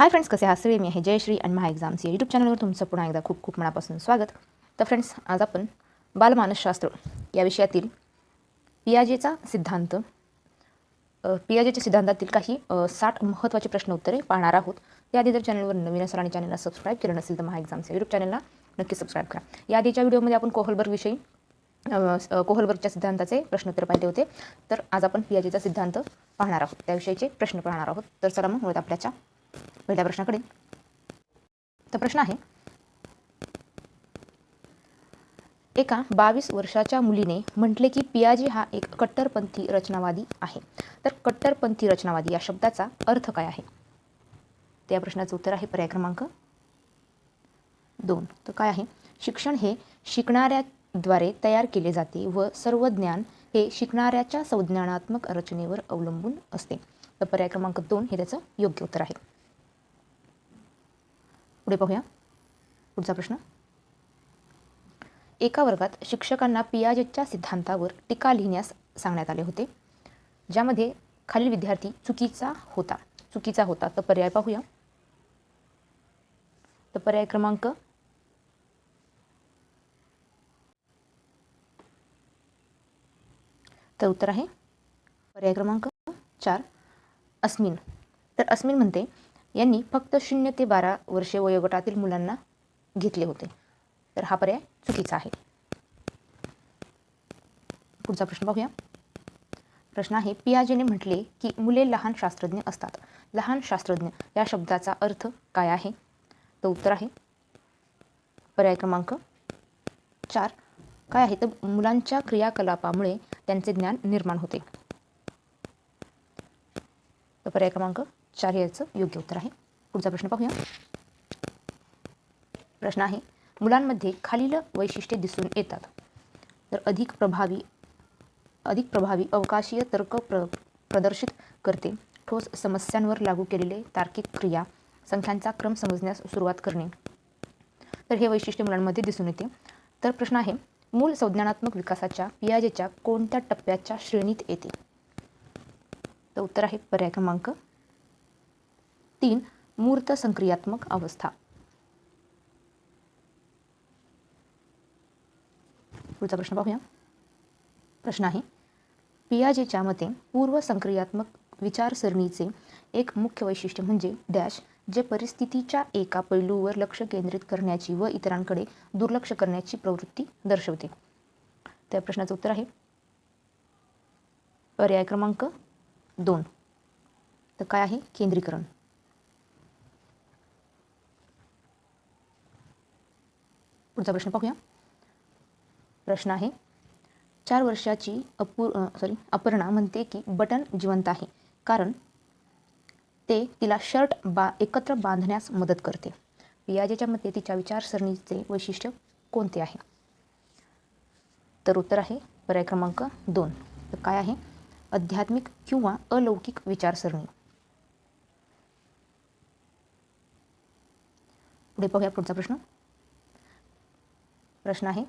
Hi friends कसे आहात सगळे? मी आहे जयश्री आणि महा एक्झाम्स या यूट्यूब चॅनलवर तुमचं पुन्हा एकदा खूप खूप मनापासून स्वागत. तर फ्रेंड्स आज आपण बालमानसशास्त्र या विषयातील पियाजेचा सिद्धांत पियाजेच्या सिद्धांतातील काही साठ महत्त्वाचे प्रश्न उत्तरे पाहणार आहोत. याआधी जर चॅनलवर नवीन असाल आणि चॅनलला सबस्क्राईब केलं नसेल तर महा एक्झाम्स यूट्यूब चॅनलला नक्की सबस्क्राईब करा. या आधीच्या व्हिडिओमध्ये आपण कोहलबर्गविषयी कोहलबर्गच्या सिद्धांताचे प्रश्नोत्तर पाहिले होते तर आज आपण पियाजेचा सिद्धांत पाहणार आहोत. त्याविषयीचे प्रश्न पाहणार आहोत. तर चला मग वळूयात आपल्याच्या पहिल्या प्रश्नाकडे तर प्रश्न आहे एका बावीस वर्षाच्या मुलीने म्हटले की पियाजी हा एक कट्टरपंथी रचनावादी आहे. तर कट्टरपंथी रचनावादी या शब्दाचा अर्थ काय आहे? त्या प्रश्नाचं उत्तर आहे पर्याय क्रमांक दोन. तर काय आहे? शिक्षण हे शिकणाऱ्याद्वारे तयार केले जाते व सर्व ज्ञान हे शिकणाऱ्याच्या संज्ञानात्मक रचनेवर अवलंबून असते. तर पर्याय क्रमांक दोन हे त्याचं योग्य उत्तर आहे. पुढे पाहूया. पुढचा प्रश्न. एका वर्गात शिक्षकांना पियाजेच्या सिद्धांतावर टीका लिहिण्यास सांगण्यात आले होते. ज्यामध्ये खालील विद्यार्थी चुकीचा होता. चुकीचा होता. तर पर्याय पाहूया. तर पर्याय क्रमांक तर उत्तर आहे. पर्याय क्रमांक चार अस्मिन. तर अस्मिन म्हणते यांनी फक्त शून्य ते बारा वर्षे वयोगटातील मुलांना घेतले होते. तर हा पर्याय चुकीचा आहे. पुढचा प्रश्न पाहूया प्रश्न आहे पियाजेने म्हटले की मुले लहान शास्त्रज्ञ असतात. लहान शास्त्रज्ञ या शब्दाचा अर्थ काय आहे? तर उत्तर आहे. पर्याय क्रमांक चार. काय आहे? तर मुलांच्या क्रियाकलापामुळे त्यांचे ज्ञान निर्माण होते. तर पर्याय क्रमांक चार हे याचं योग्य उत्तर आहे. पुढचा प्रश्न पाहूया. प्रश्न आहे मुलांमध्ये खालील वैशिष्ट्ये दिसून येतात. तर अधिक प्रभावी अधिक प्रभावी अवकाशीय तर्क प्र प्रदर्शित करते. ठोस समस्यांवर लागू केलेले तार्किक क्रिया संख्यांचा क्रम समजण्यास सुरुवात करणे. तर हे वैशिष्ट्य मुलांमध्ये दिसून येते. तर प्रश्न आहे मूल संज्ञानात्मक विकासाच्या पियाजेच्या कोणत्या टप्प्याच्या श्रेणीत येते? तर उत्तर आहे पर्याय क्रमांक तीन मूर्त संक्रियात्मक अवस्था. पुढचा प्रश्न पाहूया. प्रश्न आहे पियाजेच्या मते पूर्व संक्रियात्मक विचारसरणीचे एक मुख्य वैशिष्ट्य म्हणजे डॅश जे परिस्थितीच्या एका पैलूवर लक्ष केंद्रित करण्याची व इतरांकडे दुर्लक्ष करण्याची प्रवृत्ती दर्शवते. त्या प्रश्नाचं उत्तर आहे पर्याय क्रमांक दोन. तर काय आहे? केंद्रीकरण. पुढचा प्रश्न पाहूया. प्रश्न आहे चार वर्षाची अपूर सॉरी अपर्णा म्हणते की बटन जिवंत आहे कारण ते तिला शर्ट बा एकत्र बांधण्यास मदत करते. पियाजेच्या मते तिच्या विचारसरणीचे वैशिष्ट्य कोणते आहे? तर उत्तर आहे पर्याय क्रमांक दोन. तर काय आहे? आध्यात्मिक किंवा अलौकिक विचारसरणी. पुढे पाहूया पुढचा प्रश्न. प्रश्न आहे.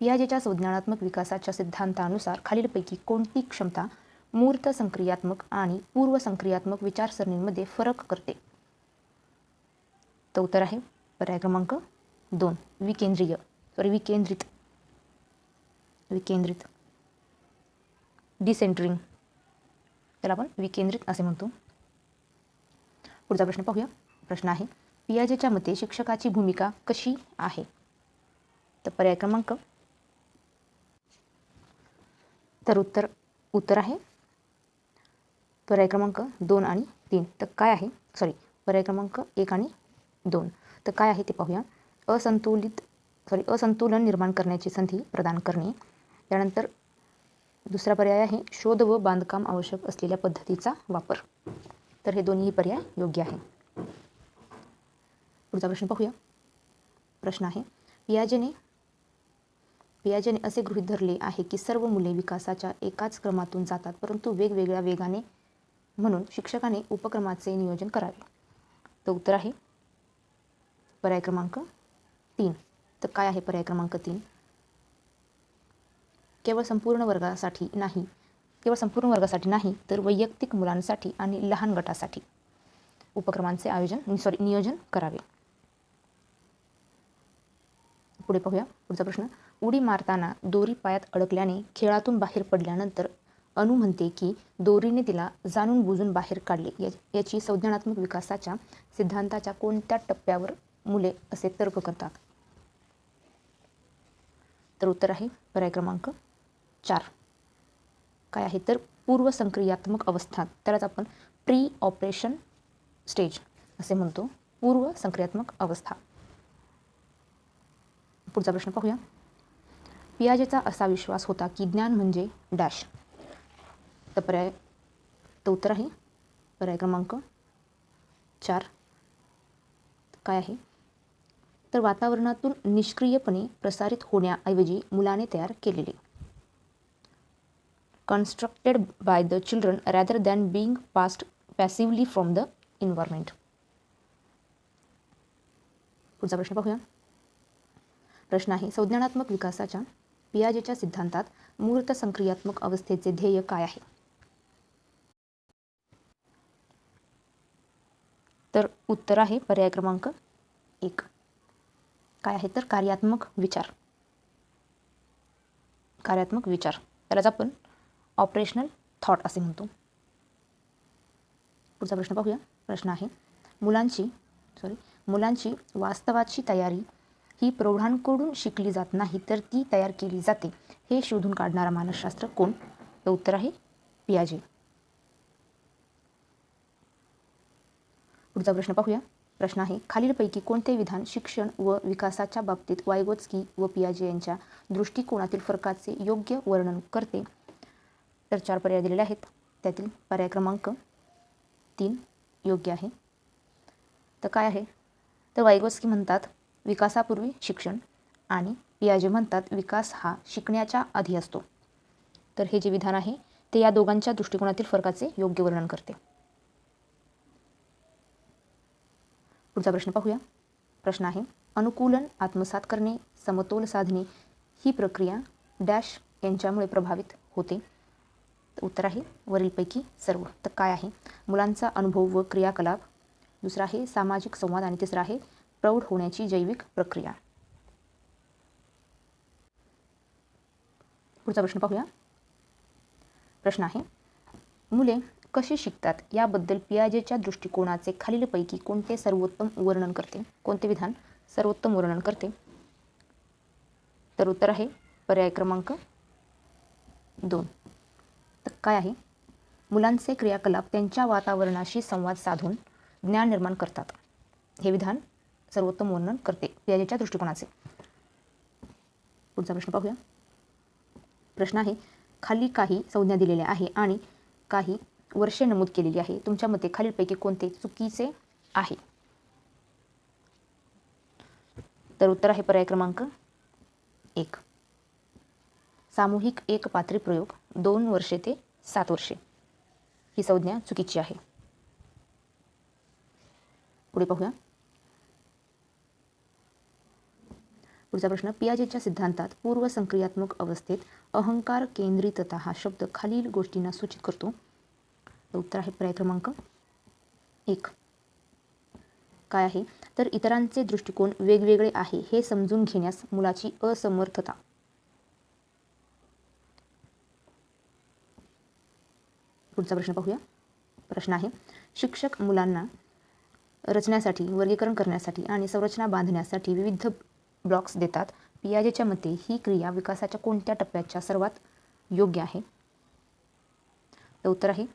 पियाजेच्या संज्ञानात्मक विकासाच्या सिद्धांतानुसार खालीलपैकी कोणती क्षमता मूर्त संक्रियात्मक आणि पूर्व संक्रियात्मक विचारसरणींमध्ये फरक करते? तर उत्तर आहे. पर्याय क्रमांक दोन. विकेंद्रीय. सॉरी विकेंद्रित. विकेंद्रित. डिसेंट्रिंग त्याला आपण विकेंद्रित असे म्हणतो. पुढचा प्रश्न पाहूया. प्रश्न आहे पियाजेच्या मते शिक्षकाची भूमिका कशी आहे? तर पर्याय क्रमांक. तर उत्तर उत्तर आहे. पर्याय क्रमांक दोन आणि तीन. तर काय आहे? सॉरी पर्याय क्रमांक एक आणि दोन. तर काय आहे ते पाहूया. असंतुलित सॉरी असंतुलन निर्माण करण्याची संधी प्रदान करणे. त्यानंतर दुसरा पर्याय आहे शोध व बांधकाम आवश्यक असलेल्या पद्धतीचा वापर. तर हे दोन्ही पर्याय योग्य आहे. पुढचा प्रश्न पाहूया. प्रश्न आहे पियाजेने पियाजेने असे गृहीत धरले आहे की सर्व मुले विकासाच्या एकाच क्रमातून जातात परंतु वेगवेगळ्या वेगाने म्हणून शिक्षकाने उपक्रमाचे नियोजन करावे. तर उत्तर आहे पर्याय क्रमांक तीन. तर काय आहे पर्याय क्रमांक तीन? केवळ संपूर्ण वर्गासाठी नाही. केवळ संपूर्ण वर्गासाठी नाही तर वैयक्तिक मुलांसाठी आणि लहान गटासाठी उपक्रमांचे आयोजन सॉरी नियोजन करावे. पुढे पाहूया पुढचा प्रश्न. उडी मारताना दोरी पायात अडकल्याने खेळातून बाहेर पडल्यानंतर अनु म्हणते की दोरीने तिला जाणून बुजून बाहेर काढले. या- याची संज्ञानात्मक विकासाच्या सिद्धांताच्या कोणत्या टप्प्यावर मुले असे तर्क करतात? तर उत्तर आहे पर्याय क्रमांक चार. काय आहे? तर पूर्वसंक्रियात्मक अवस्था त्यालाच आपण प्री ऑपरेशन स्टेज असे म्हणतो. पूर्व संक्रियात्मक अवस्था. पुढचा प्रश्न पाहूया. पियाजेचा असा विश्वास होता की ज्ञान म्हणजे डॅश तर पर्याय तर उत्तर आहे. पर्याय क्रमांक चार. काय आहे? तर वातावरणातून निष्क्रियपणे प्रसारित होण्याऐवजी मुलाने तयार केलेले. Constructed by the children rather than being passed passively from the environment पुढचा प्रश्न पाहूया प्रश्न आहे संज्ञानात्मक विकासाच्या पियाजेच्या सिद्धांतात मूर्त संक्रियात्मक अवस्थेचे ध्येय काय आहे? तर उत्तर आहे पर्याय क्रमांक एक. काय आहे तर कार्यात्मक विचार. कार्यात्मक विचार. त्यालाच आपण ऑपरेशनल थॉट असे म्हणतो. पुढचा प्रश्न पाहूया. प्रश्न आहे मुलांची सॉरी मुलांची वास्तवाची तयारी ही प्रौढांकडून शिकली जात नाही तर ती तयार केली जाते. हे शोधून काढणारा मानसशास्त्र कोण? तर उत्तर आहे पियाजे. पुढचा प्रश्न पाहूया. प्रश्न आहे खालीलपैकी कोणते विधान शिक्षण व विकासाच्या बाबतीत वायगोत्स्की व पियाजे यांच्या दृष्टिकोनातील फरकाचे योग्य वर्णन करते? तर चार पर्याय दिलेले आहेत. त्यातील पर्याय क्रमांक तीन योग्य आहे. तर काय आहे? तर वायगोस्की म्हणतात विकासापूर्वी शिक्षण आणि पियाजे म्हणतात विकास हा शिकण्याच्या आधी असतो. तर हे जे विधान आहे ते या दोघांच्या दृष्टिकोनातील फरकाचे योग्य वर्णन करते. पुढचा प्रश्न पाहूया. प्रश्न आहे अनुकूलन आत्मसात करणे समतोल साधणे ही प्रक्रिया डॅश यांच्यामुळे प्रभावित होते? उत्तर आहे वरीलपैकी सर्व. तर काय आहे? मुलांचा अनुभव व क्रियाकलाप. दुसरा आहे सामाजिक संवाद आणि तिसरा आहे प्रौढ होण्याची जैविक प्रक्रिया. पुढचा प्रश्न पाहूया. प्रश्न आहे मुले कशी शिकतात? याबद्दल पियाजेच्या दृष्टिकोनाचे खालीलपैकी कोणते सर्वोत्तम वर्णन करते? कोणते विधान सर्वोत्तम वर्णन करते? तर उत्तर आहे पर्याय क्रमांक दोन. तर काय आहे? मुलांचे क्रियाकलाप त्यांच्या वातावरणाशी संवाद साधून ज्ञान निर्माण करतात. हे विधान सर्वोत्तम वर्णन करते. पियाजेच्या दृष्टिकोनाचे. पुढचा प्रश्न पाहूया. प्रश्न आहे खाली काही संज्ञा दिलेल्या आहे आणि काही वर्षे नमूद केलेली आहे. तुमच्या मते खालीलपैकी कोणते चुकीचे आहे? तर उत्तर आहे पर्याय क्रमांक एक. सामूहिक एक पात्री प्रयोग दोन वर्षे ते सात वर्षे. ही संज्ञा चुकीची आहे. पुढे पाहूया. पुढचा प्रश्न पियाजेच्या सिद्धांतात पूर्वसंक्रियात्मक अवस्थेत अहंकार केंद्रितता हा शब्द खालील गोष्टींना सूचित करतो. उत्तर आहे पर्याय क्रमांक एक. काय आहे? तर इतरांचे दृष्टिकोन वेगवेगळे आहे हे समजून घेण्यास मुलाची असमर्थता. पुढचा प्रश्न पाहूया. प्रश्न आहे शिक्षक मुलांना रचण्यासाठी वर्गीकरण करण्यासाठी आणि संरचना बांधण्यासाठी विविध ब्लॉक्स देतात. पियाजेच्या मते ही क्रिया विकासाच्या कोणत्या टप्प्याच्या सर्वात योग्य आहे? तर उत्तर आहे.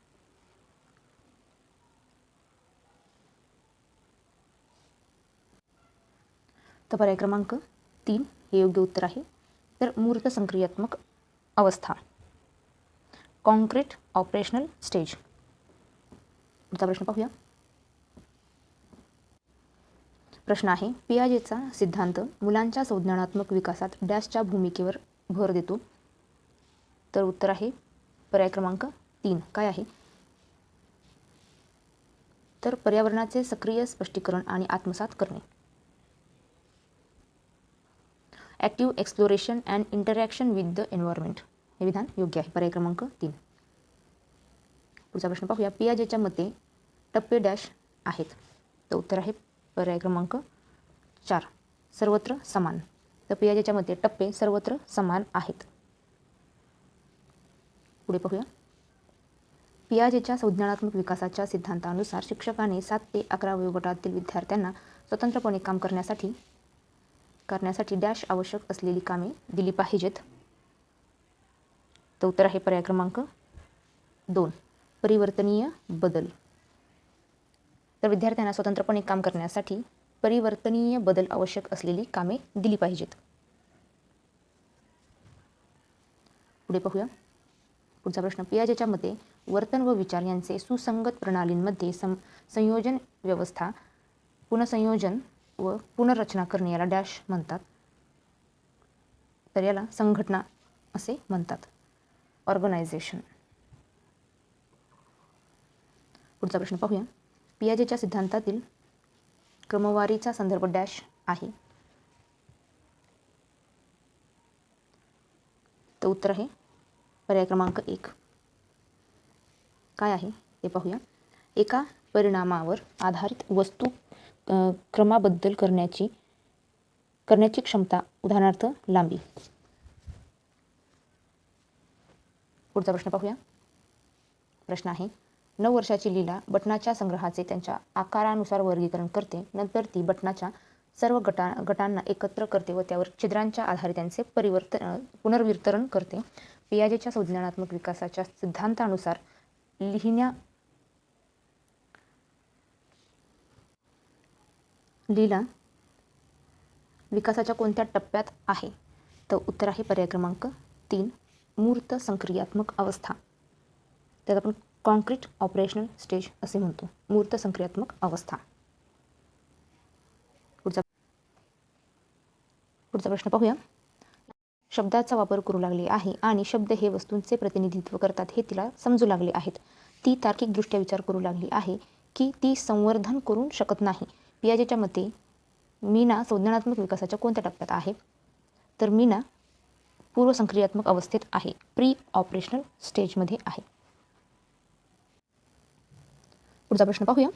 तर पर्याय क्रमांक तीन हे योग्य उत्तर आहे. तर मूर्त संक्रियात्मक अवस्था. Concrete operational stage. पुढचा प्रश्न पाहूया. प्रश्न आहे. पियाजेचा सिद्धांत मुलांच्या संज्ञानात्मक विकासात डॅशच्या भूमिकेवर भर देतो. तर उत्तर आहे पर्याय क्रमांक तीन. काय आहे? तर पर्यावरणाचे सक्रिय स्पष्टीकरण आणि आत्मसात करणे. Active exploration and interaction with the environment हे विधान योग्य आहे. पर्याय क्रमांक तीन. पुढचा प्रश्न पाहूया. पियाजेच्या मते टप्पे डॅश आहेत. तर उत्तर आहे पर्याय क्रमांक चार. सर्वत्र समान. तर पियाजेच्या मते टप्पे सर्वत्र समान आहेत. पुढे पाहूया. पियाजेच्या संज्ञानात्मक विकासाच्या सिद्धांतानुसार शिक्षकाने सात ते अकरा वयोगटातील विद्यार्थ्यांना स्वतंत्रपणे काम करण्यासाठी करण्यासाठी डॅश आवश्यक असलेली कामे दिली पाहिजेत. तर उत्तर आहे पर्याय क्रमांक दोन. परिवर्तनीय बदल. तर विद्यार्थ्यांना स्वतंत्रपणे काम करण्यासाठी परिवर्तनीय बदल आवश्यक असलेली कामे दिली पाहिजेत. पुढे पाहूया. पुढचा प्रश्न. पियाजेच्या मते वर्तन व विचार यांचे सुसंगत प्रणालींमध्ये सं संयोजन व्यवस्था पुनसंयोजन व पुनर्रचना करणे याला डॅश म्हणतात. तर याला संघटना असे म्हणतात. ऑर्गनायझेशन. पुढचा प्रश्न पाहूया. पियाजेच्या सिद्धांतातील क्रमवारीचा संदर्भ डॅश आहे. तर उत्तर आहे. पर्याय क्रमांक एक. काय आहे? ते पाहूया. एका परिणामावर आधारित वस्तू क्रमाबद्दल करण्याची करण्याची क्षमता उदाहरणार्थ लांबी. पुढचा प्रश्न पाहूया. प्रश्न आहे नऊ वर्षाची लीला बटनाच्या संग्रहाचे त्यांच्या आकारानुसार वर्गीकरण करते. नंतर ती बटनाच्या सर्व गटा गटांना एकत्र करते व त्यावर छिद्रांच्या आधारे त्यांचे परिवर्तन पुनर्वितरण करते. पियाजेच्या संज्ञानात्मक विकासाच्या सिद्धांतानुसार लिहिण्या लीला विकासाच्या कोणत्या टप्प्यात आहे? तर उत्तर आहे पर्याय क्रमांक तीन मूर्त संक्रियात्मक अवस्था. त्यात आपण कॉन्क्रीट ऑपरेशनल स्टेज असे म्हणतो. मूर्त संक्रियात्मक अवस्था. पुढचा पुढचा प्रश्न पाहूया. शब्दाचा वापर करू लागली आहे आणि शब्द हे वस्तूंचे प्रतिनिधित्व करतात हे तिला समजू लागले आहेत. ती तार्किकदृष्ट्या विचार करू लागली आहे की ती संवर्धन करू शकत नाही. पियाजेच्या मते मीना संज्ञानात्मक विकासाच्या कोणत्या टप्प्यात आहे? तर मीना पूर्वसंक्रियात्मक अवस्थेत आहे. प्री ऑपरेशनल स्टेजमध्ये आहे. पुढचा प्रश्न पाहूया.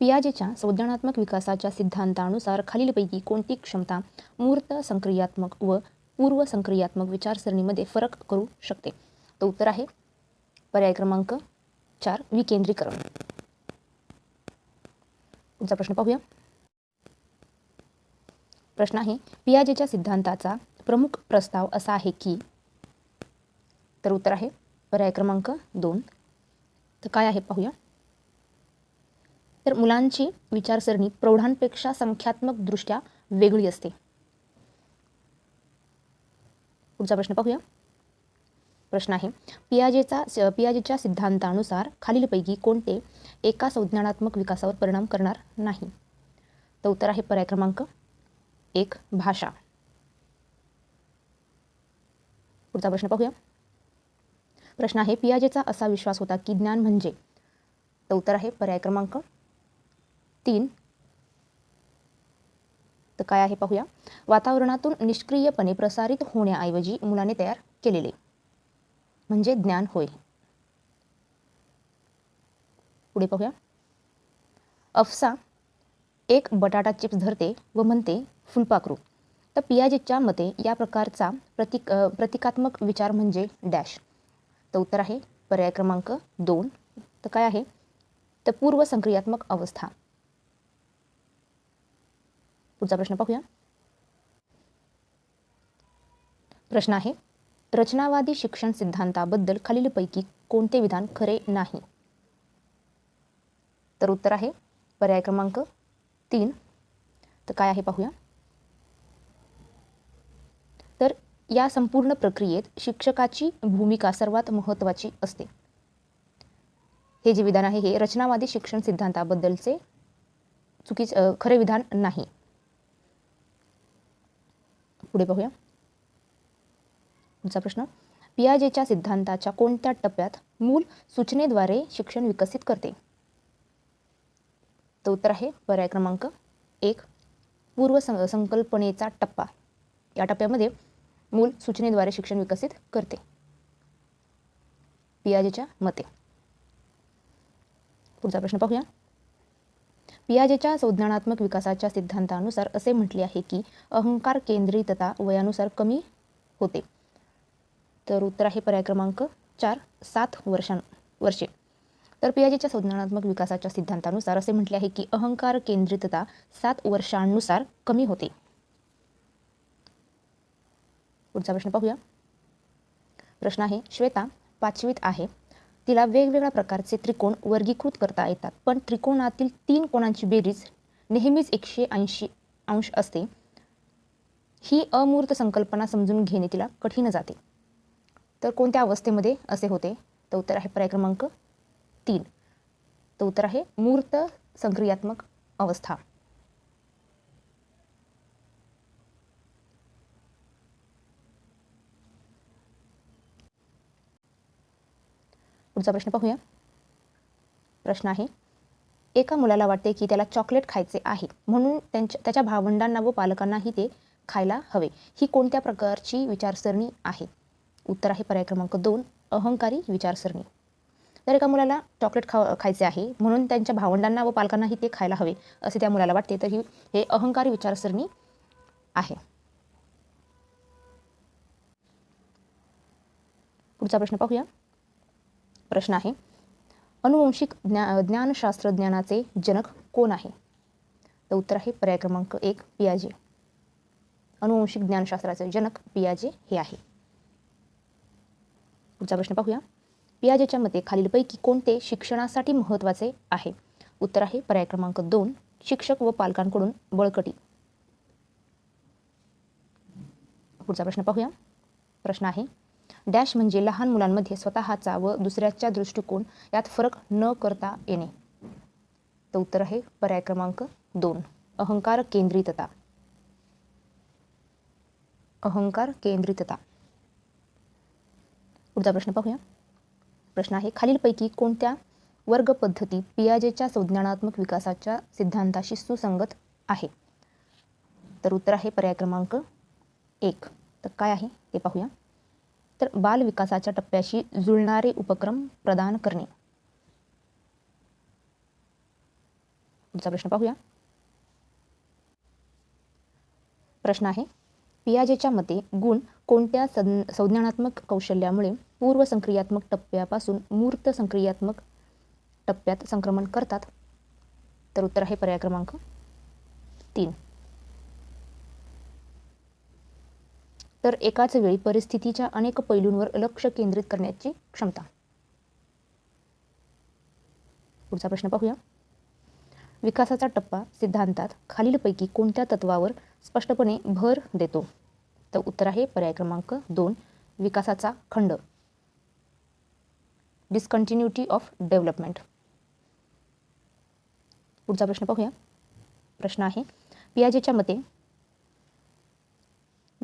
पियाजेच्या संज्ञानात्मक विकासाच्या सिद्धांतानुसार खालीलपैकी कोणती क्षमता मूर्त संक्रियात्मक व पूर्व संक्रियात्मक विचारसरणीमध्ये फरक करू शकते? तर उत्तर आहे पर्याय क्रमांक चार विकेंद्रीकरण. पुढचा प्रश्न पाहूया. प्रश्न आहे पियाजेच्या सिद्धांताचा प्रमुख प्रस्ताव असा आहे की? तर उत्तर आहे पर्याय क्रमांक दोन तर काय आहे पाहूया. तर मुलांची विचारसरणी प्रौढांपेक्षा संख्यात्मकदृष्ट्या वेगळी असते. पुढचा प्रश्न पाहूया. प्रश्न आहे पियाजेचा पियाजेच्या सिद्धांतानुसार खालीलपैकी कोणते एका संज्ञानात्मक विकासावर परिणाम करणार नाही? तर उत्तर आहे पर्याय क्रमांक एक भाषा. पुढचा प्रश्न पाहूया. प्रश्न आहे पियाजेचा असा विश्वास होता की ज्ञान म्हणजे. तर उत्तर आहे पर्याय क्रमांक तीन. तर काय आहे पाहूया. वातावरणातून निष्क्रियपणे प्रसारित होण्याऐवजी मुलाने तयार केलेले. म्हणजे ज्ञान होय. पुढे पाहूया. अफसा एक बटाटा चिप्स धरते व म्हणते फुलपाखरू. तर पियाजेच्या मते या प्रकारचा प्रतिक प्रतिकात्मक विचार म्हणजे डॅश. तर उत्तर आहे पर्याय क्रमांक दोन. तर काय आहे? तर पूर्व संक्रियात्मक अवस्था. पुढचा प्रश्न पाहूया. प्रश्न आहे रचनावादी शिक्षण सिद्धांताबद्दल खालीलपैकी कोणते विधान खरे नाही? तर उत्तर आहे पर्याय क्रमांक तीन. तर काय आहे पाहूया तर या संपूर्ण प्रक्रियेत शिक्षकाची भूमिका सर्वात महत्त्वाची असते. हे जे विधान आहे हे रचनावादी शिक्षण सिद्धांताबद्दलचे चुकीच खरे विधान नाही. पुढे पाहूया. पुढचा प्रश्न. पियाजेच्या सिद्धांताच्या कोणत्या टप्प्यात मूल सूचनेद्वारे शिक्षण विकसित करते? तर उत्तर आहे पर्याय क्रमांक एक पूर्व संकल्पनेचा टप्पा. या टप्प्यामध्ये मूल सूचनेद्वारे शिक्षण विकसित करते. पियाजेच्या मते. पुढचा प्रश्न पाहूया. पियाजेच्या संज्ञानात्मक विकासाच्या सिद्धांतानुसार असे म्हटले आहे की अहंकार केंद्रितता वयानुसार कमी होते. तर उत्तर आहे पर्याय क्रमांक चार सात वर्षां वर्षे. तर पियाजेच्या संज्ञानात्मक विकासाच्या सिद्धांतानुसार असे म्हटले आहे की अहंकार केंद्रितता सात वर्षांनुसार कमी होते. पुढचा प्रश्न पाहूया. प्रश्न आहे श्वेता पाचवीत आहे. तिला वेगवेगळ्या प्रकारचे त्रिकोण वर्गीकृत करता येतात पण त्रिकोणातील तीन कोणांची बेरीज नेहमीच एकशे ऐंशी अंश असते ही अमूर्त संकल्पना समजून घेणे तिला कठीण जाते. तर कोणत्या अवस्थेमध्ये असे होते? तर उत्तर आहे पर्याय क्रमांक तीन. तर उत्तर आहे मूर्त संक्रियात्मक अवस्था. पुढचा प्रश्न पाहूया. प्रश्न आहे एका मुलाला वाटते की त्याला चॉकलेट खायचे आहे म्हणून त्यांच्या त्याच्या भावंडांना व पालकांनाही ते खायला हवे. ही कोणत्या प्रकारची विचारसरणी आहे? उत्तर आहे पर्याय क्रमांक दोन अहंकारी विचारसरणी. तर एका मुलाला चॉकलेट खा खायचे आहे म्हणून त्यांच्या भावंडांना व पालकांनाही ते खायला हवे असे त्या मुलाला वाटते तर ही हे अहंकारी विचारसरणी आहे. पुढचा प्रश्न पाहूया. प्रश्न आहे. अनुवंशिक ज्ञा ज्ञानशास्त्रज्ञानाचे जनक कोण आहे? तर उत्तर आहे पर्याय क्रमांक एक पियाजे. अनुवंशिक ज्ञानशास्त्राचे जनक पियाजे हे आहे. पुढचा प्रश्न पाहूया. पियाजेच्या मते खालीलपैकी कोणते शिक्षणासाठी महत्त्वाचे आहे? उत्तर आहे पर्याय क्रमांक दोन शिक्षक व पालकांकडून बळकटी. पुढचा प्रश्न पाहूया. प्रश्न आहे डॅश म्हणजे लहान मुलांमध्ये स्वतःचा व दुसऱ्याच्या दृष्टिकोन यात फरक न करता येणे. तर उत्तर आहे पर्याय क्रमांक दोन अहंकार केंद्रितता. अहंकार केंद्रितता. पुढचा प्रश्न पाहूया. प्रश्न आहे खालीलपैकी कोणत्या वर्ग पद्धती पियाजेच्या संज्ञानात्मक विकासाच्या सिद्धांताशी सुसंगत आहे? तर उत्तर आहे पर्याय क्रमांक एक. तर काय आहे ते पाहूया. तर बाल विकासाच्या टप्प्याशी जुळणारे उपक्रम प्रदान करणे. पुढचा प्रश्न पाहूया. प्रश्न आहे पियाजेच्या मते गुण कोणत्या संज्ञानात्मक कौशल्यामुळे पूर्व संक्रियात्मक टप्प्यापासून मूर्त संक्रियात्मक टप्प्यात संक्रमण करतात? तर उत्तर आहे पर्याय क्रमांक तीन. तर एकाच वेळी परिस्थितीच्या अनेक पैलूंवर लक्ष केंद्रित करण्याची क्षमता. पुढचा प्रश्न पाहूया. विकासाचा टप्पा सिद्धांतात खालीलपैकी कोणत्या तत्वावर स्पष्टपणे भर देतो? तर उत्तर आहे पर्याय क्रमांक दोन विकासाचा खंड. डिस्कंटिन्युटी ऑफ डेव्हलपमेंट पुढचा प्रश्न पाहूया. प्रश्न आहे पियाजेच्या मते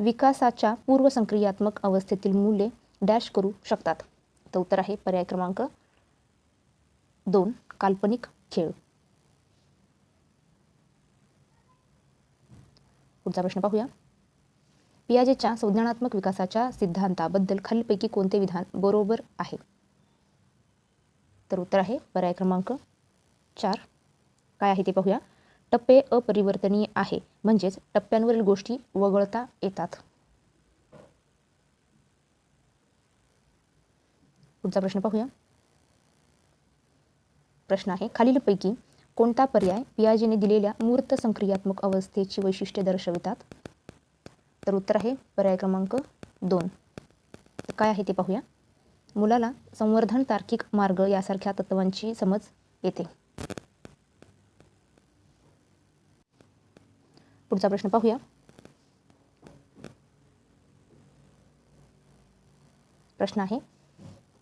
विकासाच्या पूर्वसंक्रियात्मक अवस्थेतील मूल्ये डॅश करू शकतात. तर उत्तर आहे पर्याय क्रमांक दोन काल्पनिक खेळ. पुढचा प्रश्न पाहूया. पियाजेच्या संज्ञानात्मक विकासाच्या सिद्धांताबद्दल खालीलपैकी कोणते विधान बरोबर आहे? तर उत्तर आहे पर्याय क्रमांक चार. काय आहे ते पाहूया. टप्पे अपरिवर्तनीय आहे. म्हणजेच टप्प्यांवरील गोष्टी वगळता येतात. पुढचा प्रश्न पाहूया. प्रश्न आहे खालीलपैकी कोणता पर्याय पियाजेने दिलेल्या मूर्त संक्रियात्मक अवस्थेची वैशिष्ट्ये दर्शवितात? तर उत्तर आहे पर्याय क्रमांक दोन. काय आहे ते पाहूया. मुलाला संवर्धन तार्किक मार्ग यासारख्या तत्वांची समज येते. पुढचा प्रश्न पाहूया. प्रश्न आहे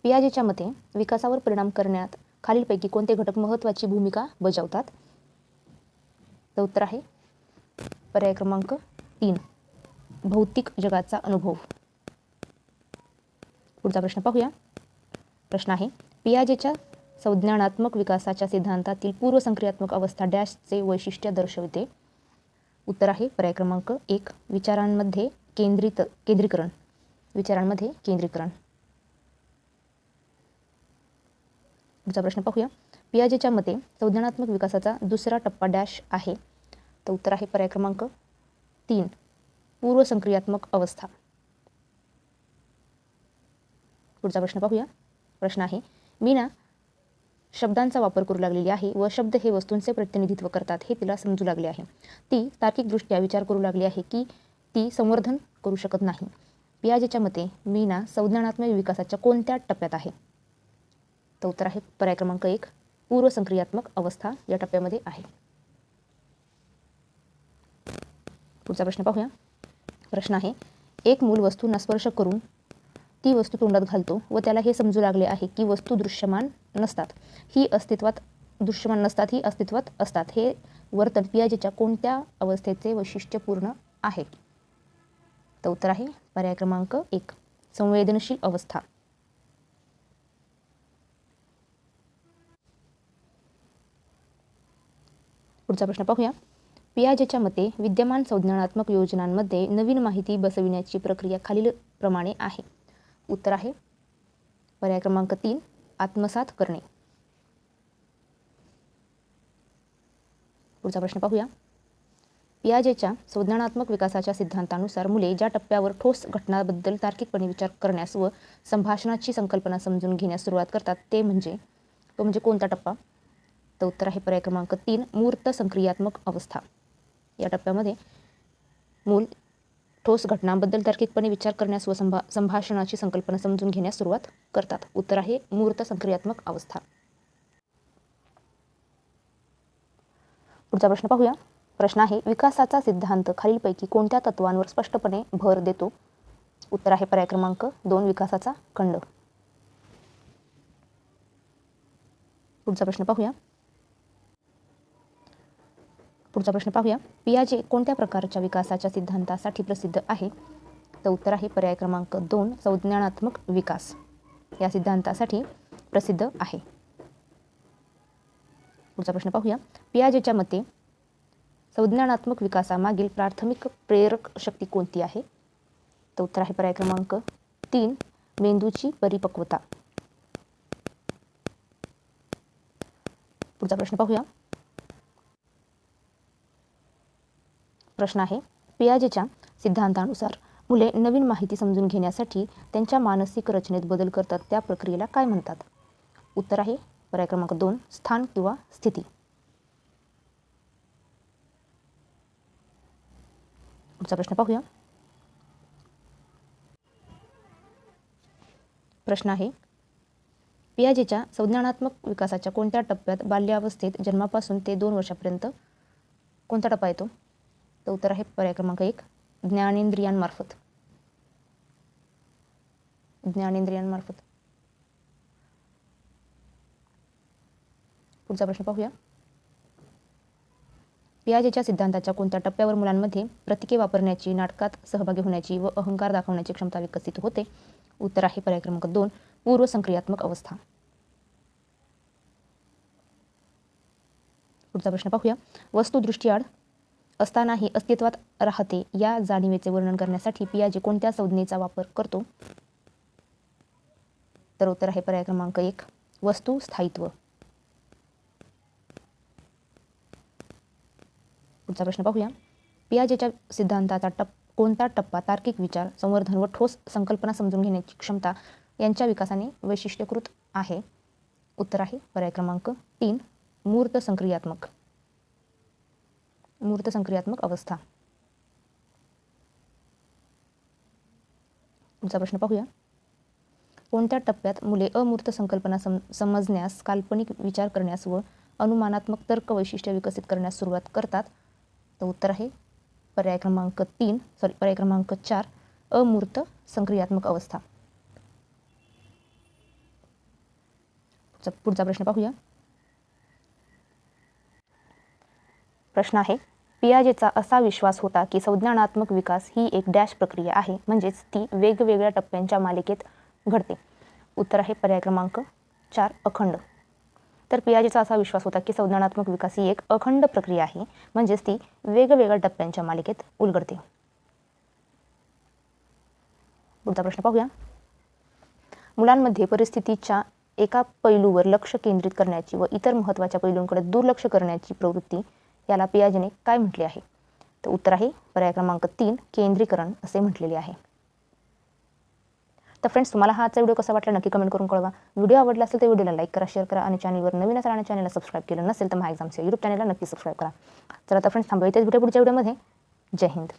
पियाजेच्या मते विकासावर परिणाम करण्यात खालीलपैकी कोणते घटक महत्त्वाची भूमिका बजावतात? तर उत्तर आहे पर्याय क्रमांक तीन भौतिक जगाचा अनुभव. पुढचा प्रश्न पाहूया. प्रश्न आहे पियाजेच्या संज्ञानात्मक विकासाच्या सिद्धांतातील पूर्वसंक्रियात्मक अवस्था डॅशचे वैशिष्ट्य दर्शवते. उत्तर आहे. पर्याय क्रमांक एक विचारांमध्ये केंद्रित केंद्रीकरण. विचारांमध्ये केंद्रीकरण. पुढचा प्रश्न पाहूया. पियाजेच्या मते संज्ञानात्मक विकासाचा दुसरा टप्पा डॅश आहे. तर उत्तर आहे पर्याय क्रमांक तीन पूर्वसंक्रियात्मक अवस्था. पुढचा प्रश्न पाहूया. प्रश्न आहे मीना शब्दांचा वापर करू लागलेली आहे व शब्द हे वस्तूंचे प्रतिनिधित्व करतात हे तिला समजू लागले आहे. ती तार्किकदृष्ट्या विचार करू लागली आहे की ती संवर्धन करू शकत नाही. पियाजेच्या मते मीना संज्ञानात्मक विकासाच्या कोणत्या टप्प्यात आहे? तर उत्तर आहे पर्याय क्रमांक एक पूर्वसंक्रियात्मक अवस्था या टप्प्यामध्ये आहे. पुढचा प्रश्न पाहूया. प्रश्न आहे एक मूल वस्तूंना स्पर्श करून ती वस्तू तोंडात घालतो व त्याला हे समजू लागले आहे की वस्तू दृश्यमान नसतात. ही अस्तित्वात दृश्यमान नसतात ही अस्तित्वात असतात. हे वर्तन पियाजेच्या कोणत्या अवस्थेचे वैशिष्ट्यपूर्ण आहे? तर उत्तर आहे पर्याय क्रमांक एक संवेदनशील अवस्था. पुढचा प्रश्न पाहूया. पियाजेच्या मते विद्यमान संज्ञानात्मक योजनांमध्ये नवीन माहिती बसविण्याची प्रक्रिया खालील प्रमाणे आहे. उत्तर आहे. पर्याय क्रमांक तीन आत्मसात करणे. पुढचा प्रश्न पाहूया. पियाजेच्या संज्ञानात्मक विकासाच्या सिद्धांतानुसार मुले ज्या टप्प्यावर ठोस घटनाबद्दल तार्किकपणे विचार करण्यास व संभाषणाची संकल्पना समजून घेण्यास सुरुवात करतात ते म्हणजे तो म्हणजे कोणता टप्पा? तर उत्तर आहे पर्याय क्रमांक तीन मूर्त संक्रियात्मक अवस्था. या टप्प्यामध्ये मूल ठोस घटनांबद्दल तार्किकपणे विचार करण्यास व संभा संभाषणाची संकल्पना समजून घेण्यास सुरुवात करतात. उत्तर आहे मूर्त संक्रियात्मक अवस्था. पुढचा प्रश्न पाहूया. प्रश्न आहे विकासाचा सिद्धांत खालीलपैकी कोणत्या तत्वांवर स्पष्टपणे भर देतो? उत्तर आहे पर्याय क्रमांक दोन विकासाचा खंड. पुढचा प्रश्न पाहूया. पुढचा प्रश्न पाहूया. पियाजे कोणत्या प्रकारच्या विकासाच्या सिद्धांतासाठी प्रसिद्ध आहे? तर उत्तर आहे पर्याय क्रमांक दोन संज्ञानात्मक विकास. या सिद्धांतासाठी प्रसिद्ध आहे. पुढचा प्रश्न पाहूया. पियाजेच्या मते संज्ञानात्मक विकासामागील प्राथमिक प्रेरक शक्ती कोणती आहे? तर उत्तर आहे पर्याय क्रमांक तीन मेंदूची परिपक्वता. पुढचा प्रश्न पाहूया. प्रश्न आहे. पियाजेच्या सिद्धांतानुसार मुले नवीन माहिती समजून घेण्यासाठी त्यांच्या मानसिक रचनेत बदल करतात त्या प्रक्रियेला काय म्हणतात? उत्तर आहे पर्याय क्रमांक दोन स्थान किंवा स्थिती. पुढचा प्रश्न पाहूया. प्रश्न आहे पियाजेच्या संज्ञानात्मक विकासाच्या कोणत्या टप्प्यात बाल्यावस्थेत जन्मापासून ते दोन वर्षापर्यंत कोणता टप्पा येतो? तर उत्तर आहे पर्याय क्रमांक एक ज्ञानेंद्रियांमार्फत. ज्ञानेंद्रियांमार्फत. पुढचा प्रश्न पाहूया. पियाजेच्या सिद्धांताच्या कोणत्या टप्प्यावर मुलांमध्ये प्रतिके वापरण्याची नाटकात सहभागी होण्याची व अहंकार दाखवण्याची क्षमता विकसित होते? उत्तर आहे पर्याय क्रमांक दोन पूर्वसंक्रियात्मक अवस्था. पुढचा प्रश्न पाहूया. वस्तुदृष्टीआड असतानाही अस्तित्वात राहते. या जाणीवेचे वर्णन करण्यासाठी पियाजे कोणत्या संज्ञेचा वापर करतो? तर उत्तर आहे पर्याय क्रमांक एक वस्तू स्थायित्व. पुढचा प्रश्न पाहूया. पियाजेच्या सिद्धांताचा टप कोणता टप्पा तार्किक विचार संवर्धन व ठोस संकल्पना समजून घेण्याची क्षमता यांच्या विकासाने वैशिष्ट्यकृत आहे? उत्तर आहे पर्याय क्रमांक तीन मूर्त संक्रियात्मक. मूर्त संक्रियात्मक अवस्था. पुढचा प्रश्न पाहूया. कोणत्या टप्प्यात मुले अमूर्त संकल्पना सम समजण्यास काल्पनिक विचार करण्यास व अनुमानात्मक तर्क वैशिष्ट्य विकसित करण्यास सुरुवात करतात? तर उत्तर आहे पर्याय क्रमांक तीन सॉरी पर्याय क्रमांक चार अमूर्त संक्रियात्मक अवस्था. पुढचा प्रश्न पाहूया. प्रश्न आहे पियाजेचा असा विश्वास होता की संज्ञानात्मक विकास ही एक डॅश प्रक्रिया आहे म्हणजेच ती वेगवेगळ्या टप्प्यांच्या मालिकेत घडते. उत्तर आहे पर्याय क्रमांक चार अखंड. तर पियाजेचा असा विश्वास होता की संज्ञानात्मक विकास ही एक अखंड प्रक्रिया आहे म्हणजेच ती वेगवेगळ्या टप्प्यांच्या मालिकेत उलगडते. पुढचा प्रश्न पाहूया. मुलांमध्ये परिस्थितीच्या एका पैलूवर लक्ष केंद्रित करण्याची व इतर महत्त्वाच्या पैलूंकडे दुर्लक्ष करण्याची प्रवृत्ती याला पियाजेने काय म्हटले आहे? तर उत्तर आहे पर्याय क्रमांक तीन केंद्रीकरण असे म्हटलेले आहे. तर फ्रेंड्स तुम्हाला हा आजचा व्हिडिओ कसा वाटला नक्की कमेंट करून कळवा. व्हिडिओ आवडला असेल तर व्हिडिओला लाईक करा शेअर करा आणि चॅनलवर नवीन असाल आणि चॅनलला सबस्क्राईब केलं नसेल तर महा एक्झामच्या यूट्यूब चॅनलला नक्की सबस्क्राईब करा. तर आता फ्रेंड्स थांबवा इथेच भेटू पुढच्या व्हिडिओमध्ये जय हिंद.